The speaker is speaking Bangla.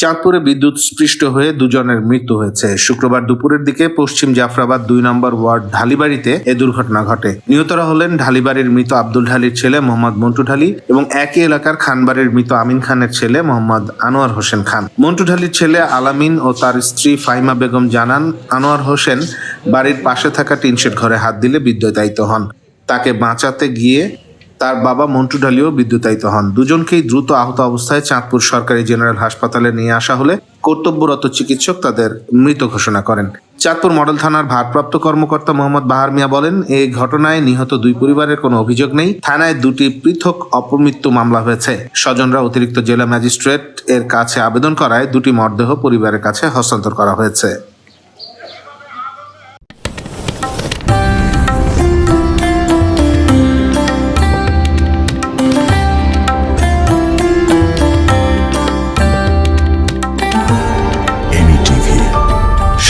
চাঁদপুরে বিদ্যুৎ স্পৃষ্ট হয়ে দুজনের মৃত্যু হয়েছে। শুক্রবার দুপুরের দিকে পশ্চিম জাফরাবাদ দুই নম্বর ওয়ার্ড ঢালিবাড়িতে এ দুর্ঘটনা ঘটে। নিহতরা হলেন ঢালিবাড়ির মৃত আব্দুল ঢালির ছেলে মোহাম্মদ মন্টু ঢালি এবং একই এলাকার খানবাড়ির মৃত আমিন খানের ছেলে মোহাম্মদ আনোয়ার হোসেন খান। মন্টু ঢালির ছেলে আলামিন ও তার স্ত্রী ফাইমা বেগম জানান, আনোয়ার হোসেন বাড়ির পাশে থাকা টিনশেড ঘরে হাত দিলে বিদ্যুতায়িত হন। তাকে বাঁচাতে গিয়ে তার বাবা মন্টু ঢালিও বিদ্যুতায়িত হন। দুজনকেই দ্রুত আহত অবস্থায় চাঁদপুর সরকারি জেনারেল হাসপাতালে নিয়ে আসা হলে কর্তব্যরত চিকিৎসক তাদের মৃত ঘোষণা করেন। চাঁদপুর মডেল থানার ভারপ্রাপ্ত কর্মকর্তা মোহাম্মদ বাহার মিয়া বলেন এই ঘটনায় নিহত দুই পরিবারের কোনো অভিযোগ নেই। থানায় দুটি পৃথক অপমৃত্যু মামলা হয়েছে। স্বজনরা অতিরিক্ত জেলা ম্যাজিস্ট্রেট এর কাছে আবেদন করায় দুটি মরদেহ পরিবারের কাছে হস্তান্তর করা হয়েছে।